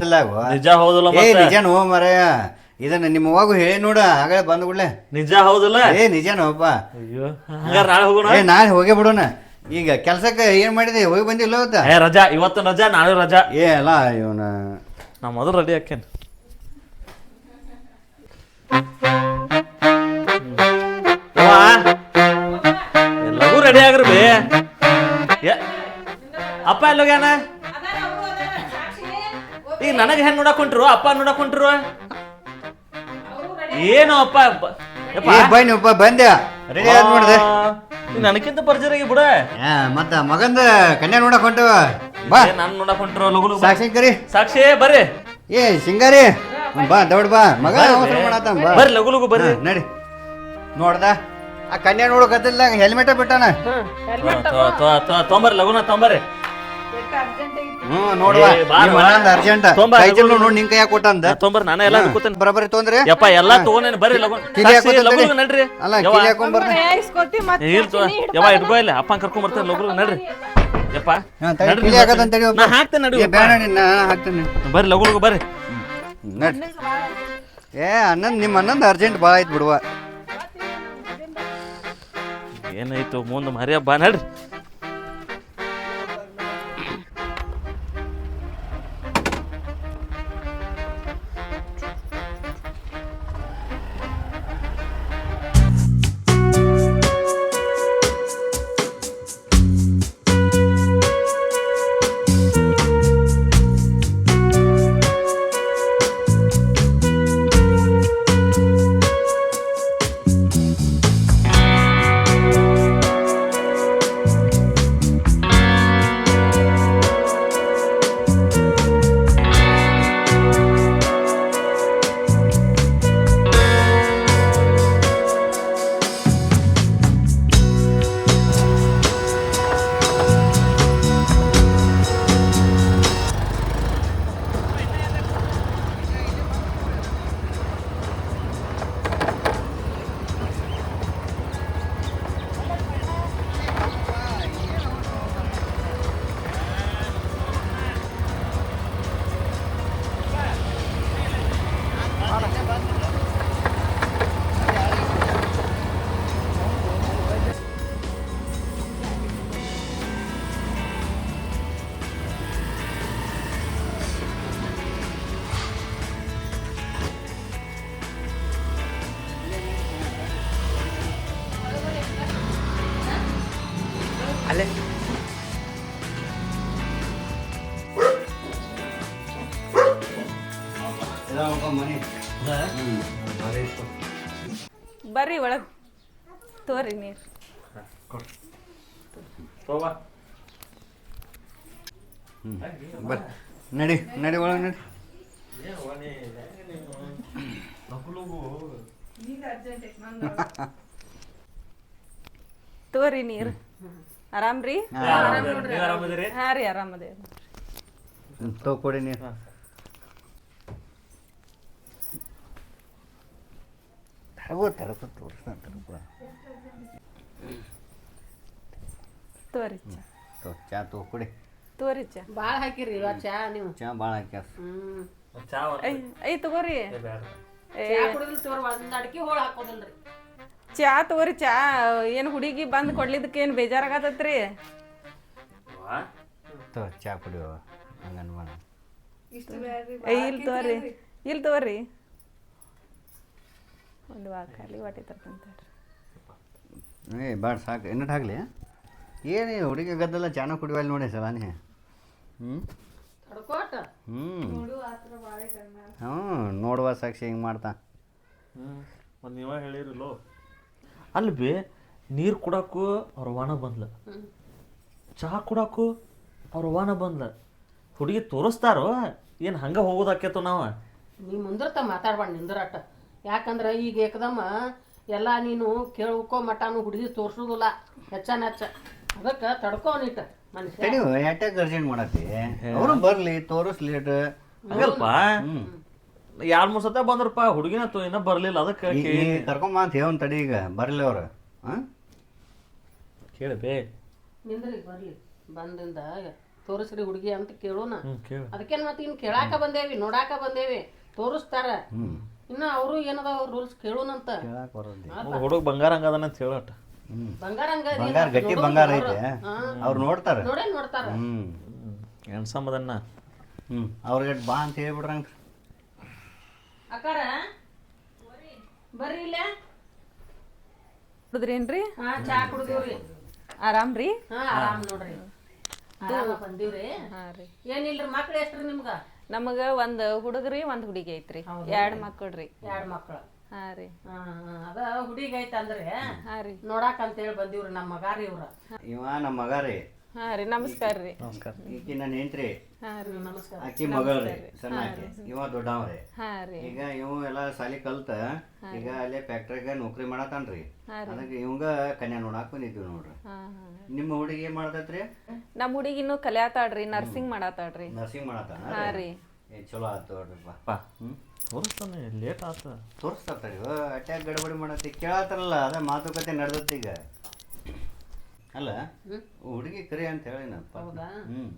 ನಿಜ ಹೌದಲ್ಲ ಏ ಮತ್ತೆ? ನಿಜನೋ ಮರೆಯ. ಇದನ್ನ ನಿಮ್ಮ ಹೋಗು ಹೇಳಿ ನೋಡ ಆಗಲೇ ಬಂದ್ ಕೂಡಲೇ. ನಿಜ ಹೌದಲ್ಲ? ಏ ನಿಜನೋಪ್ಪ ಅಯ್ಯೋ ಹಂಗಾರ ನಾಳೆ ಹೋಗೋಣ? ಏ ನಾಳೆ ಹೋಗೇ ಬಿಡೋಣ. ಈಗ ಕೆಲ್ಸಕ್ಕೆ ಏನ್ ಮಾಡಿದೆ? ಹೋಗಿ ಬಂದಿಲ್ಲ ಅವತ್ತ? ಏ ರಜಾ ಇವತ್ತು ರಜಾ ನಾಳೆ ರಜಾ. ಏ ಅಲ್ಲ ಇವನ. ನಾ ಮೊದಲು ರೆಡಿ ಹಾಕೇನ್ ಎಲ್ಲವೂ ರೆಡಿ ಆಗ್ರಿ ಬೇ ಏ- ಅಪ್ಪ ಎಲ್ಲೋಗ್ಯಾನ ಈಗ ನನಗೆ ಹೆಂಗ್ ನೋಡಕ್ ಹೊಂಟ್ರು ಅಪ್ಪ ನೋಡಕ್ ಹೊಂಟ್ರು ಏನು ಅಪ್ಪ ಬ- ಯಪ್ಪ. ಬಂದೆ ರೆಡಿ ಆದ್ ನೋಡ್ದೆ ನೀ ನನಕ್ಕಿಂತ ಪರಿಚಯ ಆಗಿ ಬಿಡ ಮತ್ತ ಮಗಂದ ಕನ್ಯಾ ನೋಡಕ್ ಹೊಂಟವ ಬಾ ನಾನು ನೋಡಕ್ ಹೊಂಟ್ರು ಲಗು ಲಗು ಬಾ. ಸಾಕ್ಷಿ ಕರಿ ಸಾಕ್ಷಿ ಬರ್ರಿ ಏ ಸಿಂಗಾರಿ ಬಾ ದೌಡ್ ಬಾ ಮಗ ಅವಸರ ಮಾಡತ್ತ ಬಾ ಬರ್ರಿ ಲಗು ಲಗು ಬರ್ರಿ ಹಾ, ನಡಿ ನೋಡ್ದ ಆ ಕನ್ಯಾ ನೋಡಕತ್ತಿಲ್ಲ ಹೆಲ್ಮೆಟ್ ಬಿಟ್ಟಾನ ತೊ- ತೊ- ತೊ- ತೊಂಬರ್ರಿ ಲಗುನ ತೊಂಬರ್ರಿ ಹ್ಮ್ ನೋಡುವ. ಏ, ಬಾ, ನಿಮ್ಮ ಅರ್ಜೆಂಟ್ ತೊಂಬಾ, ಕೈ ಚೀಲ ನೋಡಿ ನಿನ್ ಕೈಯಾಗ ಕೊಟ್ಟಂದ. ನಾನೇ ಎಲ್ಲ ಕೂತೇನೆ ಬರಬರಿ ತೊಂದ್ರೆ ಯಪ್ಪ ಎಲ್ಲಾ ತಗೊಂಡೇನಿ ಬರ್ರಿ ಲಗು ಕಿಲಿ ಸಾಕ್ಷಿ, ಹಾಕೋತ ಲಗು ತಡಿ. ನಡ್ರಿ. ಅಲ್ಲ ಯವ್ವ, ಕಿಲಿ ಹಾಕೊಂಡ್ ಬರ್ದ ಏ, ಇಲ್ ತೊ- ಯವ್ವ ಇಟ್ಕೋ ಇಲ್ಲ. ಅಪ್ಪ ಕರ್ಕೊಂಡ್ ಬರ್ತಾರೆ ಲಗು ಲಗು ನಡ್ರಿ. ಯಪ್ಪ ನಡ್ರಿ, ಕಿಲಿ. ಹಾಕದಂತ ತಡಿ ನಾ ಹಾಕ್ತೇನೆ ನಡಿ ಏ ಬೇಡ ಹಾಕ್ತೇನೆ. ಬರ್ರಿ ಲಗು ಲಗು ಬರ್ರಿ ನಡ್ ಏ ಅಣ್ಣನ್ ನಿಮ್ಮ ಅಣ್ಣಂದ್ ಅರ್ಜೆಂಟ್ ಭಾಳ ಆಯ್ತು ಬಿಡುವ. ಏನಾಯ್ತು ಮುಂದೆ ಮರ್ಯಾ ಬಾ ನಡ್ರಿ. ಬರ್ರಿ ಒಳಗ್. ತೋರಿ ನೀರ್. ನಡಿ ನಡಿ ಒಳಗ್ ನಡಿ. ತೋರಿ ನೀರ್. ಆರಾಮ್ರಿ ಹಾ. ರೀ. ಆರಾಮದೇ ತೋ ಕೊಡಿ ನೀರು ತರಗೋ ತರಗೋ ತೋರಿಸ್ತಾನ ತರಗೋ ತೋರಿ ಚಾ. ಚಾ ತೋ ಕೊಡಿ ತೋರಿ ಚಾ. ಭಾಳ ಹಾಕಿರಿ ಇವತ್ತು ಚಾ ನೀವು. ಚಾ ಭಾಳ ಹಾಕ್ಯಾರ. ಚಾ ಐ ಐ ತಗೋರಿ. ಏ, ಚಾ ಕುಡಿದಿಲ್ಲ ತೋರ್ ಒಂದ್ ಅಡಿಕೆ ಹೋಳ ಹಾಕೋದಿಲ್ರಿ. ಚಾ ತಗೋರಿ ಚಾ ಏನ್ ಹುಡುಗಿ ಬಂದ್ ಕೊಡ್ಲಿದ್ದಕ್ಕೆ ಏನ್ ಬೇಜಾರಾಗತ್ತತ್ರಿ? ತೋ ಚಾ ಕುಡಿಯೋ ಹಂಗನ್ ಮಾಡ ಏ, ಇಲ್ ತಗೋರಿ ಇಲ್ ತಗೋರಿ ಒಂದು ವಾ ಖಾಲಿ ವಾಟಿ ಏ ಬೇಡ ಸಾಕು ಇನ್ನಟ್ ಆಗ್ಲಿ ಏನು ಹುಡುಗಿ ಗದ್ದಲ್ಲ ಚಾನ ಕುಡಿಯುವ ನೋಡಿ ಸಲಾನಿ ಹ್ಞೂ ತಡ್ಕೋಟ? ಹ್ಞೂ ಹ್ಞೂ ನೋಡುವ ಸಾಕ್ಷಿ ಹಿಂಗೆ ಮಾಡ್ತಾ. ಒಂದು ನೀವ ಹೇಳಿರಲ್ಲೋ? ಅಲ್ಲಿ ಬಿ ನೀರು ಕುಡಕ್ಕೂ ಅವ್ರ ವಾಣ ಬಂದ್ಲ. ಚಹಾ ಕುಡಕ್ಕೂ ಅವ್ರ ವಾಣ ಬಂದ್ಲ. ಹುಡುಗಿ ತೋರಿಸ್ತಾರೋ? ಏನು ಹಂಗೆ ಹೋಗೋದಾಕೇತು ನಾವು? ನೀ ಮುಂದಿರ್ತ ಮಾತಾಡ್ಬಾರ್ದು ನಿಂದ್ರಾಟ. ಯಾಕಂದ್ರೆ ಈಗ ಏಕದಮ್ಮ ಎಲ್ಲ ನೀನು ಕೇಳ್ಕೊ ಮಟನು ಹುಡುಗಿ ತೋರ್ಸುದಿಲ್ಲ. ಹೆಚ್ಚನ ಹೆಚ್ಚ ಅದಕ್ಕೆ ತಡ್ಕೋ ನೀಟ ಮನುಷ್ಯ. ಅರ್ಜೆಂಟ್ ಮಾಡತ್ತಿ? ಅವರು ಬರಲಿ ತೋರಿಸ್ಲಿ ಹಂಗಲ್ಪ? ಎರಡು ಮೂರು ಸತ ಬಂದ್ರಪ್ಪ ಹುಡುಗಿನ ತೋ ಇನ್ನೂ ಬರಲಿಲ್ಲ ಅದಕ್ಕೆ ಕರ್ಕೊಂಬ ಅಂತ ತಡಿ ಈಗ ಬರಲಿ ಅವ್ರು. ಹಾಂ ಕೇಳಿ ಬೇ. ನಿಂದ್ರಿ ಬರ್ಲಿ. ಬಂದಿಂದ ತೋರಿಸ್ರಿ ಹುಡುಗಿ ಅಂತ ಕೇಳೋಣ. ಅದಕ್ಕೇನ್ ಕೇಳು. ಅದಕ್ಕೇನು ಮತ್ತೆ ಇನ್ನು ಕೇಳಾಕ ಬಂದೇವಿ ನೋಡಾಕ ಬಂದೇವಿ. ತೋರಿಸ್ತಾರ. ಇನ್ನ ಅವರು ಏನದಾವ ರೂಲ್ಸ್ ಕೇಳೋಣಂತ ಬರೋದಿ ಹುಡುಗ ಬಂಗಾರ ಹಂಗದನ ಅಂತ ಹೇಳಟ. ಹ್ಞೂ ಬಂಗಾರ ಹಂಗ ಬಂಗಾರ ಗಟ್ಟಿ ಬಂಗಾರ ಅವ್ರು. ಐತೆ. ಅವ್ರು ನೋಡ್ತಾರೆ. ನೋಡೇ ನೋಡ್ತಾರ. ಹ್ಮ್. ಎಣ್ಸಂಬದನ್ನ ಹ್ಞೂ ಅವ್ರಿಗೆ ಬಾ ಅಂತ ಹೇಳ್ಬಿಡ್ರಂಗೆ ಅಕ್ಕಾರ? ಬರ್ರಿ ಇಲ್ಲ. ಕುಡಿದ್ರೇನ್ರಿ? ಹಾ ಚಾ ಕುಡಿದ್ರಿ ಆರಾಮ್ ರೀ ಹಾ ಆರಾಮ್ ನೋಡ್ರಿ. ಆರಾಮ ಬಂದೀವ್ರಿ. ಹಾ ರೀ. ಏನಿಲ್ರಿ ಮಕ್ಳು ಎಷ್ಟ್ರಿ ನಿಮ್ಗ? ನಮಗ ಒಂದ್ ಹುಡುಗ್ರಿ ಒಂದ್ ಹುಡುಗಿ ಐತ್ರಿ. ಎರಡ್ ಮಕ್ಕಳ್ರಿ. ಎರಡ್ ಮಕ್ಳು. ಹಾ ರೀ. ಹಾ ಅದ ಹುಡುಗಿ ಐತಂದ್ರೆ ಹಾ ರೀ. ನೋಡಾಕ ಅಂತೇಳಿ ಬಂದೀವ್ರಿ ನಮ್ಮ ಮಗಾರಿ ಇವ್ರ. ಇವ ನಮ್ಮ ಮಗಾರಿ. ಹಾ ರೀ ನಮಸ್ಕಾರ ರೀ ನಮಸ್ಕಾರ ಈಕಿ ನನ್ನ ಹೆಂಡ್ರಿ ಆಕಿ ಮಗಳ್ರಿ ಸಣ್ಣ ಆಕಿ. ಇವ ದೊಡ್ಡವ್ರಿ. ಈಗ ಇವ ಎಲ್ಲ ಸಾಲಿ ಕಲ್ತ ಈಗ ಅಲ್ಲೇ ಫ್ಯಾಕ್ಟ್ರಿಗ ನೌಕರಿ ಮಾಡತಾನ್ರಿ ರೀ. ಅದಕ್ಕೆ ಇವಂಗ ಕನ್ಯಾ ನೋಡಾಕ್ ಬಂದಿದ್ವಿ ನೋಡ್ರಿ. ಹಾ ಹಾ. ನಿಮ್ಮ ಹುಡುಗಿ ಏನ್ ಮಾಡತೈತ್ರಿ ನಮ್ಮ ಹುಡುಗಿ ಇನ್ನು ಕಲಿಯಾತಾಳ್ರಿ ನರ್ಸಿಂಗ್ ಮಾಡತಾಡ್ರಿ ನರ್ಸಿಂಗ್ ಮಾಡತಾನ ರೀ. ಏ ಚಲೋ ಆತು ನೋಡ್ರಿಪ್ಪ ಪಾ ತೋರಿಸ್ತಾನೆ ಲೇಟ್ ಆತ. ತೋರಿಸ್ತಾರ್ರಿ ಅಟ್ಯಾಕ್ ಗಡಬಡಿ ಮಾಡತ್ತಿ. ಕೇಳತ್ತಾರಲ್ಲ ಅದ ಮಾತುಕತೆ ನಡೆದತ್ತೀಗ ಅಲ್ಲ ಹುಡುಗಿ ಕರಿ ಅಂತ ಹೇಳಿನಪ್ಪ. ಹೌದಾ? ಹ್ಮ್.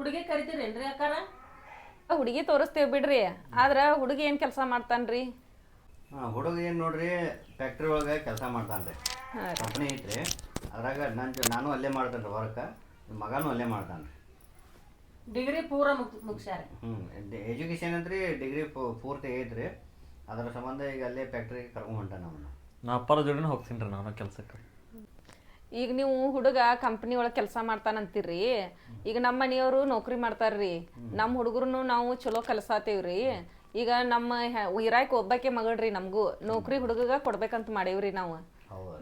ಹುಡುಗಿ ಕರಿತೀರೇನ್ರಿ ಅಕ್ಕಾರ? ಹುಡುಗಿ ತೋರಿಸ್ತೇವೆ ಬಿಡ್ರಿ. ಆದ್ರೆ ಹುಡುಗಿ ಏನು ಕೆಲಸ ಮಾಡ್ತಾನ್ರಿ? ಹಾ ಹುಡುಗ ಏನು ನೋಡ್ರಿ ಫ್ಯಾಕ್ಟ್ರಿ ಒಳಗೆ ಕೆಲಸ ಮಾಡ್ತಾನ್ರಿ. ಕಂಪ್ನಿ ಐತ್ರಿ. ಅದ್ರಾಗ ನನ್ನ ಜೊ- ನಾನು ಅಲ್ಲೇ ಮಾಡ್ತೇನ್ರಿ ವರ್ಕ್ ಮಗನೂ ಅಲ್ಲೇ ಮಾಡ್ತಾನ್ರಿ. ಡಿಗ್ರಿ ಪೂರ ಮುಗಿಸ್ಯಾರ? ಹ್ಮ್ ಎಜುಕೇಶನ್ ಅಂತ್ರಿ ಡಿಗ್ರಿ ಪೂರ್ತಿ ಐತ್ರಿ. ಅದರ ಸಂಬಂಧ ಈಗ ಅಲ್ಲೇ ಫ್ಯಾಕ್ಟ್ರಿಗೆ ಕರ್ಕೊಂಡು ಹೊಂಟಾನ ಅವನು. ನಾ ಅಪ್ಪರ ಜೋಡಿನ ಹೋಗ್ತೀನಿ ರೀ ನಾನು ಕೆಲ್ಸಕ್ಕೆ. ಈಗ ನೀವು ಹುಡುಗ ಕಂಪ್ನಿ ಒಳಗೆ ಕೆಲಸ ಮಾಡ್ತಾನಂತೀರಿ ಈಗ ನಮ್ಮ ಮನೆಯವರು ನೌಕರಿ ಮಾಡ್ತಾರ್ರಿ ನಮ್ಮ ಹುಡುಗರು ನಾವು ಚಲೋ ಕಲ್ಸಾತೇವ್ರಿ ಈಗ ನಮ್ಮ ಇರಾಕ್ ಒಬ್ಬಾಕೆ ಮಗಳ್ರಿ ನಮಗೂ ನೌಕರಿ ಹುಡುಗಗ ಕೊಡ್ಬೇಕಂತ ಮಾಡೇವ್ರಿ ನಾವು.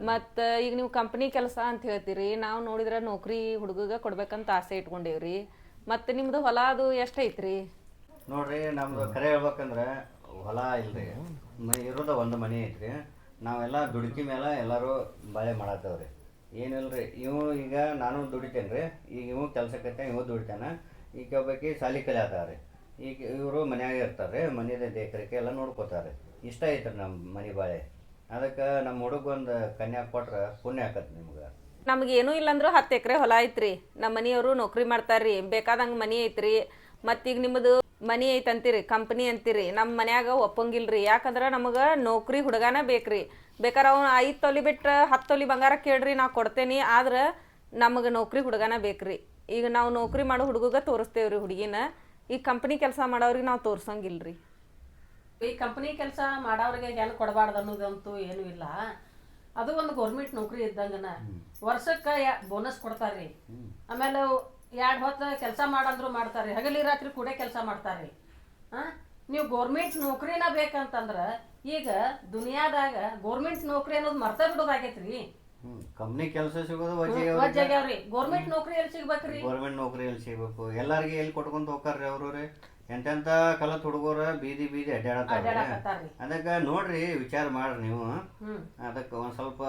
ಮತ್ತ ಈಗ ನೀವು ಕಂಪ್ನಿ ಕೆಲಸ ಅಂತ ಹೇಳ್ತೀರಿ ನಾವು ನೋಡಿದ್ರ ನೌಕರಿ ಹುಡುಗಗ ಕೊಡ್ಬೇಕಂತ ಆಸೆ ಇಟ್ಕೊಂಡೇವ್ರಿ ಮತ್ತೆ ನಿಮ್ದು ಹೊಲ ಅದು ಎಷ್ಟೈತ್ರಿ? ನೋಡ್ರಿ ನಮ್ದು ಕರೆ ಹೇಳ್ಬೇಕಂದ್ರೆ ಹೊಲ ಇಲ್ರಿ ಮ- ಇರೋದ ಒಂದು ಮನೆ ಐತ್ರಿ ನಾವೆಲ್ಲ ದುಡುಕಿ ಮೇಲೆ ಎಲ್ಲರೂ ಬಾಳೆ ಮಾಡತ್ತೇವ್ರಿ. ಏನಿಲ್ರಿ ಇವು ಈಗ ನಾನು ದುಡಿತೇನೆ ರೀ ಈಗ ಇವು ಕೆಲ್ಸಕ್ಕೆ ಇವು ದುಡಿತಾನೆ. ಈಗ ಒಬ್ಬಾಕಿ ಸಾಲಿ ಕಲಿಯತ್ತಾವ್ರಿ ಈಗ ಇವರು ಮನ್ಯಾಗ ಇರ್ತಾರೆ ಮನೆಯದ ದೇಕರಿಕೆ ಎಲ್ಲ ನೋಡ್ಕೋತಾರೆ ಇಷ್ಟ ಐತ್ರಿ ನಮ್ಮ ಮನೆ ಬಾಳೆ. ಅದಕ್ಕೆ ನಮ್ಮ ಹುಡುಗ ಒಂದು ಕನ್ಯಾ ಕೊಟ್ರೆ ಪುಣ್ಯ ಆಕತ್ ನಿಮ್ಗೆ. ನಮ್ಗೆ ಏನೂ ಇಲ್ಲಂದ್ರೂ ಹತ್ತು ಎಕರೆ ಹೊಲ ಐತ್ರಿ. ನಮ್ಮ ಮನೆಯವರು ನೌಕರಿ ಮಾಡ್ತಾರ್ರಿ. ಬೇಕಾದಂಗೆ ಮನೆ ಐತ್ರಿ. ಮತ್ತೀಗ ನಿಮ್ಮದು ಮನಿ ಐತಂತೀರಿ ಕಂಪ್ನಿ ಅಂತೀರಿ. ನಮ್ಮ ಮನ್ಯಾಗ ರೀ ಯಾಕಂದ್ರೆ ನಮಗೆ ನೌಕರಿ ಹುಡುಗನ ಬೇಕ್ರಿ. ಬೇಕಾರ ಅವ್ನು ಐದು ತೊಲಿ ಬಿಟ್ಟು ಹತ್ತು ತೊಲಿ ಬಂಗಾರ ಕೇಳ್ರಿ, ನಾ ಕೊಡ್ತೇನೆ, ಆದ್ರೆ ನಮಗೆ ನೌಕರಿ ಹುಡುಗನ ಬೇಕ್ರಿ. ಈಗ ನಾವು ನೌಕರಿ ಮಾಡೋ ಹುಡುಗಗ ತೋರಿಸ್ತೇವ್ರಿ ಹುಡುಗಿನ. ಈ ಕಂಪ್ನಿ ಕೆಲಸ ಮಾಡೋರಿಗೆ ನಾವು ತೋರ್ಸಂಗಿಲ್ರಿ. ಈ ಕಂಪನಿ ಕೆಲಸ ಮಾಡೋರಿಗೆ ಹೆಲ್ಪ್ ಕೊಡಬಾರ್ದು ಅನ್ನೋದಂತೂ ಏನೂ ಇಲ್ಲ. ಅದು ಒಂದು ಗೌರ್ಮೆಂಟ್ ನೌಕರಿ ಇದ್ದಂಗನ. ವರ್ಷಕ್ಕೆ ಬೋನಸ್ ಕೊಡ್ತಾರ್ರಿ. ಆಮೇಲೆ ಎರಡು ಹೊತ್ತು ಕೆಲಸ ಮಾಡಂದ್ರು ಮಾಡ್ತಾರೆ ಹಗಲಿ ರಾತ್ರಿ ಕೂಡ ಕೆಲಸ ಮಾಡ್ತಾರೆ ನೀವು ಗೌರ್ಮೆಂಟ್ ನೌಕರಿನ ಬೇಕಂತಂದ್ರ ಈಗ ದುನಿಯಾದಾಗ ಗೌರ್ಮೆಂಟ್ ನೌಕರಿ ಅನ್ನೋದು ಮರ್ತ ಬಿಡೋದಾಗೈತ್ರಿ. ಕಂಪ್ನಿ ಕೆಲಸ ಸಿಗೋದು ವಜ್ಜಾಗ್ಯಾವ್ರಿ ಗೌರ್ಮೆಂಟ್ ನೌಕರಿ ಎಲ್ಲಿ ಸಿಗ್ಬೇಕ್ರಿ? ಗೌರ್ಮೆಂಟ್ ನೌಕರಿ ಎಲ್ಲಿ ಸಿಗ್ಬೇಕು? ಎಲ್ಲಾರ್ಗಿ ಎಲ್ಲಿ ಕೊಟ್ಕೊಂತ ಹೋಗ್ತಾರ್ರಿ ಅವ್ರು ರೀ ಎಂತೆಂತ ಕಲತ್ ಹುಡುಗರ ಬೀದಿ ಬೀದಿ ಅಡ್ಡಾಡತ್ತಾರ ಅಡ್ಡಾಡಕತ್ತಾರ್ರಿ ಅದಕ್ಕೆ ನೋಡ್ರಿ ವಿಚಾರ ಮಾಡ್ರಿ ನೀವು. ಅದಕ್ಕೆ ಒಂದ್ ಸ್ವಲ್ಪ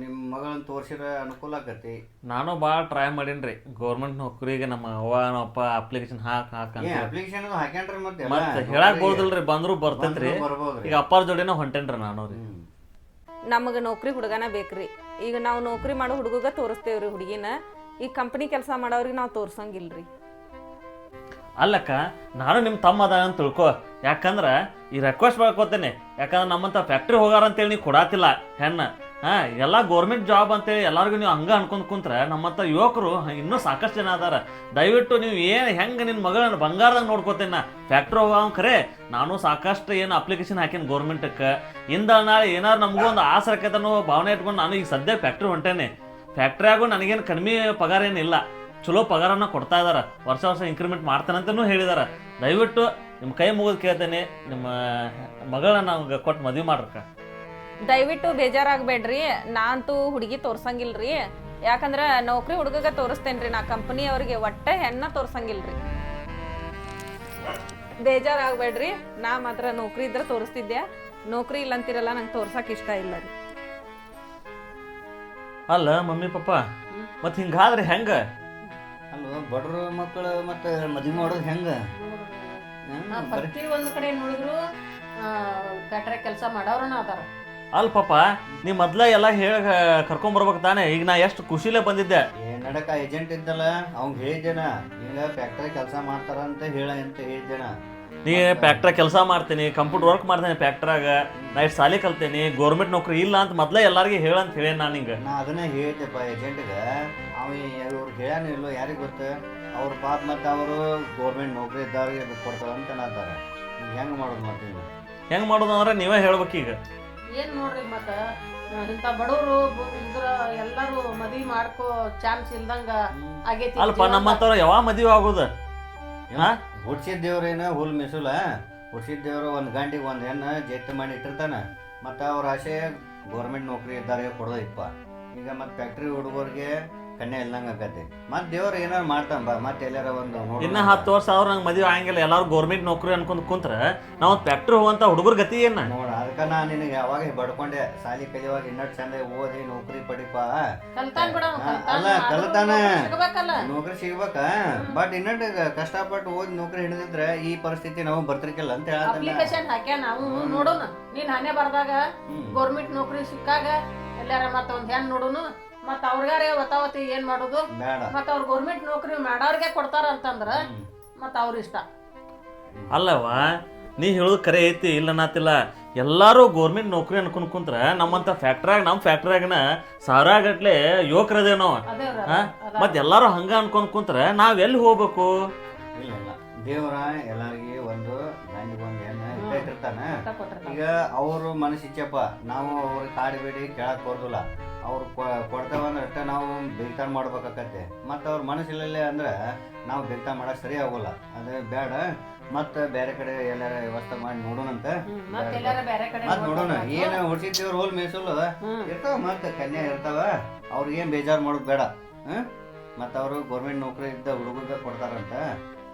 ನಿಮ್ಮ ಮಗಳನ್ನ ತೋರ್ಸಿರ ಅನುಕೂಲ ಆಕತಿ ನಾನು ಭಾಳ ಟ್ರೈ ಮಾಡೀನಿ ಗೌರ್ಮೆಂಟ್ ನೌಕರಿಗೆ ನಮ್ಮ ಅವ್ವ ನಮ್ಮ ಅಪ್ಪ ಅಪ್ಲಿಕೇಶನ್ ಹಾಕ್ ಹಾಕ್ ಏ ಅಪ್ಲಿಕೇಶನ್ ಹಾಕ್ಯಾನ್ರಿ ಮತ್ತೆ ಮತ್ತೆ ಹೇಳಕ್ ಬರೋದಿಲ್ರಿ ಬಂದ್ರು ಬರ್ತೈತ್ರಿ. ಬಂದ್ರು ಬರ್ಬೋದ್ರಿ. ಈಗ ಅಪ್ಪಾರ ಜೋಡಿನ ಹೊಂಟೇನ್ರಿ ನಾನು ರೀ. ನಮಗೆ ನೌಕರಿ ಹುಡುಗನ ಬೇಕ್ರಿ. ಈಗ ನಾವು ನೌಕರಿ ಮಾಡೋ ಹುಡುಗಗ ತೋರಿಸ್ತೇವ್ರಿ ಹುಡುಗಿನ. ಈ ಕಂಪನಿ ಕೆಲಸ ಮಾಡೋರಿಗೆ ನಾವು ತೋರ್ಸಂಗಿಲ್ರಿ. ಅಲ್ಲಕ್ಕ, ನಾನು ನಿಮ್ಮ ತಮ್ಮ ಅದ ಅಂತ ತಿಳ್ಕೊ. ಯಾಕಂದ್ರೆ ಈ ರಿಕ್ವೆಸ್ಟ್ ಮಾಡ್ಕೋತೇನೆ ಯಾಕಂದ್ರೆ ನಮ್ಮಂತ ಫ್ಯಾಕ್ಟ್ರಿ ಹೋಗಾರ ಅಂತೇಳಿ ನೀವು ಕೊಡಾತಿಲ್ಲ ಹೆಣ್ಣ. ಹಾ, ಎಲ್ಲ ಗೌರ್ಮೆಂಟ್ ಜಾಬ್ ಅಂತೇಳಿ ಎಲ್ಲರಿಗೂ ನೀವು ಹಂಗೆ ಅನ್ಕೊಂಡ್ ಕುಂತ್ರೆ ನಮ್ಮಂತ ಯುವಕರು ಇನ್ನೂ ಸಾಕಷ್ಟು ಜನ ಅದಾರ. ದಯವಿಟ್ಟು ನೀವು ಏನು ಹೆಂಗೆ ನಿನ್ನ ಮಗಳನ್ನ ಬಂಗಾರದಾಗ ನೋಡ್ಕೋತೇನೆ ನಾ? ಫ್ಯಾಕ್ಟ್ರಿ ಹೋಗವ್ ಖರೆ ನಾನು ಸಾಕಷ್ಟು ಏನು ಅಪ್ಲಿಕೇಶನ್ ಹಾಕೀನಿ ಗೌರ್ಮೆಂಟಕ್ಕೆ ಇಂದ ನಾಳೆ ಏನಾರು ನಮಗೂ ಒಂದು ಆಸೆ ಅನ್ನೋ ಭಾವನೆ ಇಟ್ಕೊಂಡು ನಾನು ಈಗ ಸದ್ಯ ಫ್ಯಾಕ್ಟ್ರಿ ಹೊಂಟೇನೆ. ಫ್ಯಾಕ್ಟ್ರಿಯಾಗೂ ನನಗೇನು ಕಡಿಮೆ ಪಗಾರ ಏನಿಲ್ಲ. ಚಲೋ ಪಗಾರನ ಕೊಡ್ತಾ ಇದಾರ. ವರ್ಷ ವರ್ಷ ಇನ್ಕ್ರಿಮೆಂಟ್ ಮಾಡ್ತಾನಂತನೂ ಹೇಳಿದಾರ. ದಯವಿಟ್ಟು ನಿಮ್ಮ ಕೈ ಮುಗಿದು ಕೇಳ್ತೇನೆ ನಿಮ್ಮ ಮಗಳನ್ನ ನಮ್ಗೆ ಕೊಟ್ಟು ಮದುವೆ ಮಾಡ್ರಕ್ಕ. ದಯವಿಟ್ಟು ಬೇಜಾರಾಗಬೇಡ್ರಿ ನಾನಂತೂ ಹುಡುಗಿ ತೋರ್ಸಂಗಿಲ್ರಿ. ಯಾಕಂದ್ರ ನೌಕರಿ ಹುಡುಗಗ ತೋರಿಸ್ತೇನ್ರಿ ನಾ ಕಂಪನಿ ಅವ್ರಿಗೆ ಒಟ್ಟ ಹೆಣ್ಣ ತೋರ್ಸಂಗಿಲ್ರಿ. ಬೇಜಾರಾಗಬೇಡ್ರಿ ನಾ ಮಾತ್ರ ನೌಕರಿ ಇದ್ರೆ ತೋರಿಸ್ತಿದ್ದೆ. ನೌಕರಿ ಇಲ್ಲ ಅಂತಿರಲ್ಲ ನಂಗೆ ತೋರ್ಸಕ್ ಇಷ್ಟ ಇಲ್ಲ ರೀ. ಅಲ್ಲ ಮಮ್ಮಿ ಪಪ್ಪ ಮತ್ತೆ ಹಿಂಗಾದ್ರೆ ಹೆಂಗ? ಅಲ್ವ ಬಡ್ರ ಮಕ್ಕಳು ಮತ್ತೆ ಮದ್ವೆ ಮಾಡೋದು ಹೆಂಗ? ಪ್ರತಿ ಒಂದು ಕಡೆ ನೋಡಿದ್ರು ಕಟ್ರೆ ಕೆಲಸ ಮಾಡೋರನ ಅದಾರ. ಅಲ್ ಪಾಪ ನೀ ಮೊದ್ಲ ಎಲ್ಲ ಹೇಳಿ ಕರ್ಕೊಂಬರ್ಬೇಕು ತಾನೆ. ಈಗ ನಾ ಎಷ್ಟು ಖುಷಿಲೇ ಬಂದಿದ್ದೆ. ಏ ನಡಕ ಏಜೆಂಟ್ ಇದ್ದಲ್ಲ ಅವ್ನ್ ಹೇಳಿದ್ದೇನ ಈಗ ಫ್ಯಾಕ್ಟರಿ ಕೆಲಸ ಮಾಡ್ತಾರ ಅಂತ ಹೇಳ ಅಂತ ಹೇಳಿದ್ದೇನ ನೀ ಫ್ಯಾಕ್ಟ್ರ ಕೆಲಸ ಮಾಡ್ತೀನಿ ಕಂಪ್ಯೂಟರ್ ವರ್ಕ್ ಮಾಡ್ತೀನಿ ಫ್ಯಾಕ್ಟ್ರಾಗ ನಾ ಇಷ್ಟು ಸಾಲಿ ಕಲ್ತೀನಿ ಗೌರ್ಮೆಂಟ್ ನೌಕರಿ ಇಲ್ಲ ಅಂತ ಮೊದಲೇ ಹೇಳ ಅಂತ ಹೇಳಿ ನಾನು ಹಿಂಗೆ ನಾ ಅದನ್ನ ಹೇಳಿದ್ದೆಪ್ಪ ಏಜೆಂಟ್ಗೆ ಅವ ಅವ್ರು ಹೇಳ್ಯಾನ ಇಲ್ಲೋ ಯಾರಿಗೆ ಗೊತ್ತು? ಅವ್ರ ಪಾಪ ಮತ್ತು ಅವರು ಗೌರ್ಮೆಂಟ್ ನೌಕರಿ ಇದ್ದವ್ರಿಗೆ ಅದು ಕೊಡ್ತಾರೆ ಅಂತ ಅನ್ನತಾರೆ ಈಗ ಹೆಂಗೆ ಮಾಡೋದು ಮತ್ತೆ ಹೆಂಗ್ ಹೆಂಗೆ ಮಾಡೋದು ಅಂದ್ರೆ ನೀವೇ ಹೇಳ್ಬೇಕು ಈಗ. ಏನ್ ನೋಡ್ರಿ ಮತ್ತ? ಇಂಥ ಬಡವರು ಇದ್ರ ಎಲ್ಲರೂ ಮದ್ವಿ ಮಾಡ್ಕೋ ಚಾನ್ಸ್ ಇಲ್ದಂಗ ಆಗೈತಿ ಅಲ್ಪ ನಮ್ಮಂತವ್ರು ಯಾವಾಗ ಮದುವೆ ಆಗೋದು? ಹಾ? ಹುಡ್ಸಿದ ದೇವ್ರೇನ ಹುಲ್ ಮಿಸುಲ? ಹುಡ್ಸಿದ ದೇವ್ರು ಒಂದು ಗಂಟೆಗೆ ಒಂದು ಹೆಣ್ಣು ಜೆಟ್ ಮಾಡಿ ಇಟ್ಟಿರ್ತಾನೆ. ಮತ್ತು ಅವ್ರ ಆಸೆ ಗೌರ್ಮೆಂಟ್ ನೌಕರಿ ಇದ್ದಾರೆ ಕೊಡೋದಿಪ್ಪ ಈಗ ಮತ್ತು ಫ್ಯಾಕ್ಟ್ರಿ ಹುಡುಗರಿಗೆ ಕಣ್ಣೆ ಇಲ್ಲಂಗೆ ಆಗತ್ತೆ ಮತ್ತೆ ದೇವ್ರು ಏನಾರು ಮಾಡ್ತಾನ ಬಾ ಮತ್ತೆ ಎಲ್ಲಾರ ಒಂದು ಇನ್ನ ಹತ್ತು ವರ್ಷ ಅವ್ರು ನಂಗೆ ಮದುವೆ ಆಗಂಗಿಲ್ಲ ಎಲ್ಲರೂ ಗೌರ್ಮೆಂಟ್ ನೌಕರಿ ಅನ್ಕೊಂಡ್ ಕುಂತ್ರ ನಾವು ಫ್ಯಾಕ್ಟ್ರಿ ಹೋಗುವಂಥ ಹುಡುಗರ ಗತಿ ಏನು? ಅದಕ್ಕೆ ನಾ ನಿನಗೆ ಯಾವಾಗ ಬಡ್ಕೊಂಡೆ? ಸಾಲಿ ಕಲಿಯುವಾಗ ಇನ್ನಷ್ಟು ಚಂದ ಓದಿ ನೌಕರಿ ಪಡಿಪ. ಕಲ್ತಾನ್ ಬಿಡ ಅವ್ನ್ ಹಾ, ಕಲ್ತಾನ್. ಅಲ್ಲ, ಕಲ್ತಾನ. ನೌಕರಿ ಸಿಗ್ಬೇಕಲ್ಲ. ನೌಕರಿ ಸಿಗ್ಬೇಕ. ಬಟ್ ಇನ್ನ ಕಷ್ಟಪಟ್ಟು ಓದಿ ನೌಕರಿ ಹಿಡಿದಿದ್ರೆ ಈ ಪರಿಸ್ಥಿತಿ ನಾವು ಬರ್ತಿರ್ಕಿಲ್ಲ ಅಂತ ಹೇಳ್ತಾನೆ. ಅಪ್ಲಿಕೇಶನ್ ಹಾಕ್ಯಾನ ನಾವು ನೋಡೋಣ ನೀನ್ ಹಣೆ ಬರ್ದಾಗ ಗೌರ್ಮೆಂಟ್ ನೌಕರಿ ಸಿಕ್ಕಾಗ ಎಲ್ಲಾರ ಮತ್ತ ಒಂದ್ ಹೆಣ್ ನೋಡೋನು. ಮತ್ತ ಅವ್ರಿಗಾರೆ ವತಾವತಿ ಏನ್ ಮಾಡೋದು? ಬೇಡ. ಮತ್ತ ಅವ್ರ ಗೌರ್ಮೆಂಟ್ ನೌಕರಿ ಮಾಡೋರ್ಗೆ ಕೊಡ್ತಾರ ಅಂತಂದ್ರ ಮತ್ತ ಅವ್ರ ಇಷ್ಟ. ಅಲ್ಲವ ನೀ ಹೇಳೋದು ಕರೆ ಐತಿ ಇಲ್ಲ ನಾತಿಲ್ಲ. ಎಲ್ಲಾರು ಗೌರ್ಮೆಂಟ್ ನೌಕರಿ ಅನ್ಕೊಂಡ್ ಕುಂತ್ರ ನಮ್ಮಂತ ಫ್ಯಾಕ್ಟ್ರಾಗ ನಮ್ಮ ಫ್ಯಾಕ್ಟ್ರಾಗನ ಸಾವಿರಾಗಟ್ಲೆ ಯುವಕರದೇವ್ ನಾವು ಮತ್ತೆ ಎಲ್ಲರೂ ಹಾ? ಮತ್ ಎಲ್ಲಾರು ಹಂಗ ಅನ್ಕೊಂಡ್ ಕುಂತ್ರ ನಾವ್ ಎಲ್ಲಿ ಹೋಗ್ಬೇಕು? ಇಲ್ಲ. ದೇವರ ಎಲ್ಲರಿಗೆ ಒಂದು ಇಟ್ಟಿರ್ತಾನೆ ಈಗ ಅವರು ಮನಸ್ಸಿಚ್ಚಪ್ಪ ನಾವು ಅವ್ರಿಗೆ ಕಾಡಬೇಡಿ ಕೇಳಕ್ ಬರೋದಿಲ್ಲ. ಅವ್ರು ಕೊಡ್ತೇವಂದ್ರೆ ಅಷ್ಟೇ ನಾವು ಬೇಯ್ತಾನ ಮಾಡ್ಬೇಕಾಕತ್ತೆ. ಮತ್ತು ಅವ್ರ ಮನಸ್ಸಿಲ್ಲೇ ಅಂದ್ರೆ ನಾವು ಬೇಯ್ತಾನ ಮಾಡಕ್ ಸರಿ ಆಗೋಲ್ಲ. ಅದೇ ಬೇಡ ಮತ್ತೆ ಬೇರೆ ಕಡೆ ಎಲ್ಲಾರ ವ್ಯವಸ್ಥೆ ಮಾಡಿ ನೋಡೋಣಂತ. ಮತ್ತೆ ಎಲ್ಲಾರ ಬೇರೆ ಕಡೆ ಮತ್ ನೋಡೋಣ. ಏನು ರೋಲ್ ಹೋಲ್ ಮೇಸಲು. ಇರ್ತಾವ ಮತ್ತೆ ಕನ್ಯಾ ಇರ್ತಾವ. ಅವ್ರಿಗೇನ್ ಬೇಜಾರು ಮಾಡೋದು ಬೇಡ. ಮತ್ತ ಮತ್ತೆ ಅವರು ಗೌರ್ಮೆಂಟ್ ನೌಕರಿ ಇದ್ದ ಹುಡುಗರಿಗೆ ಕೊಡ್ತಾರಂತ.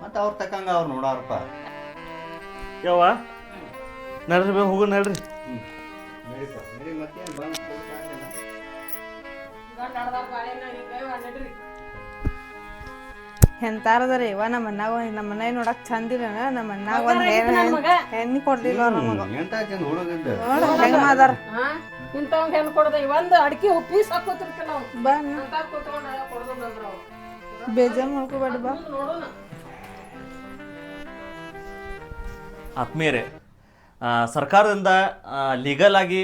ಮತ್ತೆ ಅವ್ರ ತಕ್ಕಂಗ ಅವ್ರು ನೋಡಾರಪ್ಪ. ಯವ್ವ. ನಡ್ರಿ ಬೇ ಹೋಗು ನಡ್ರಿ. ಎಂತಾರದ್ರಿ ಇವ ನಮ್ಮ ಅಣ್ಣಾಗ ನಮ್ಮ ಮನೆ ನೋಡಕ್ ಚಂದಿಲ್ಲ ನಮ್ಮ ಅಣ್ಣಾಗ ಒಂದ್. ಹೆಣ್ಣಿ ಕೊಡ್ದಿಲ್ಲ ನಮಗ. ಹೆಂಗ್ ಮಾದಾರ. ಹಾ ಇಂಥವಂಗ ಹೆಣ್ ಕೊಡದ ಒಂದ್ ಅಡ್ಕಿ ಉಪ್ಪಿ ಸಾಕೋತಿರ್ಕ ನಾವು. ಬಾ ಅಂತ ಕೂತ್ಕೊಂಡ ಕೊಡೋದಂದ್ರ ಅವ್ರು. ಬೇಜಾರ್ ಮಾಡ್ಕೋಬೇಡ ಬಾ ಆತ್ಮೀಯರೇ ಸರ್ಕಾರದಿಂದ ಲೀಗಲ್ ಆಗಿ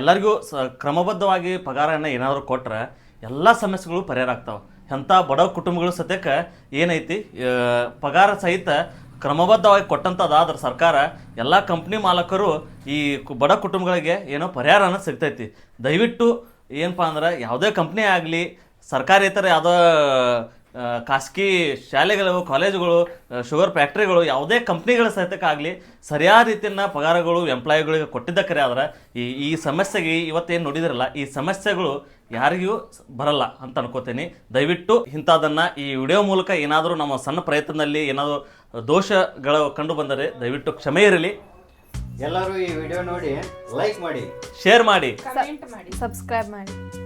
ಎಲ್ಲರಿಗೂ ಸ, ಕ್ರಮಬದ್ಧವಾಗಿ ಪಗಾರನ ಏನಾದರೂ ಕೊಟ್ಟರೆ ಎಲ್ಲ ಸಮಸ್ಯೆಗಳು ಪರಿಹಾರ ಆಗ್ತಾವೆ. ಎಂಥ ಬಡ ಕುಟುಂಬಗಳು ಸದ್ಯಕ್ಕೆ ಏನೈತಿ? ಪಗಾರ ಸಹಿತ ಕ್ರಮಬದ್ಧವಾಗಿ ಕೊಟ್ಟಂಥದ್ದಾದ್ರೆ ಸರ್ಕಾರ ಎಲ್ಲ ಕಂಪ್ನಿ ಮಾಲಕರು ಈ ಬಡ ಕುಟುಂಬಗಳಿಗೆ ಏನೋ ಪರಿಹಾರನ ಸಿಗ್ತೈತಿ. ದಯವಿಟ್ಟು ಏನಪ್ಪ ಅಂದ್ರೆ ಯಾವುದೇ ಕಂಪ್ನಿ ಆಗಲಿ, ಸರ್ಕಾರೇತರ ಯಾವುದೋ ಖಾಸಗಿ ಶಾಲೆಗಳು ಕಾಲೇಜುಗಳು ಶುಗರ್ ಫ್ಯಾಕ್ಟ್ರಿಗಳು ಯಾವುದೇ ಕಂಪ್ನಿಗಳ ಸಹಿತಕ್ಕಾಗಲಿ ಸರಿಯಾದ ರೀತಿಯನ್ನ ಪಗಾರಗಳು ಎಂಪ್ಲಾಯಿಗಳಿಗೆ ಕೊಟ್ಟಿದ್ದ ಕರೆ ಆದ್ರೆ ಈ ಈ ಸಮಸ್ಯೆಗೆ ಇವತ್ತೇನು ನೋಡಿದಿರಲ್ಲ ಈ ಸಮಸ್ಯೆಗಳು ಯಾರಿಗೂ ಸ- ಬರಲ್ಲ ಅಂತ ಅನ್ಕೋತೀನಿ. ದಯವಿಟ್ಟು ಇಂಥದನ್ನು ಈ ವಿಡಿಯೋ ಮೂಲಕ ಏನಾದರೂ ನಮ್ಮ ಸಣ್ಣ ಪ್ರಯತ್ನದಲ್ಲಿ ಏನಾದರೂ ದೋಷಗಳು ಕಂಡು ಬಂದರೆ ದಯವಿಟ್ಟು ಕ್ಷಮೆ ಇರಲಿ. ಎಲ್ಲರೂ ಈ ವಿಡಿಯೋ ನೋಡಿ ಲೈಕ್ ಮಾಡಿ. ಶೇರ್ ಮಾಡಿ. ಕಮೆಂಟ್ ಮಾಡಿ. ಸಬ್ಸ್ಕ್ರೈಬ್ ಮಾಡಿ.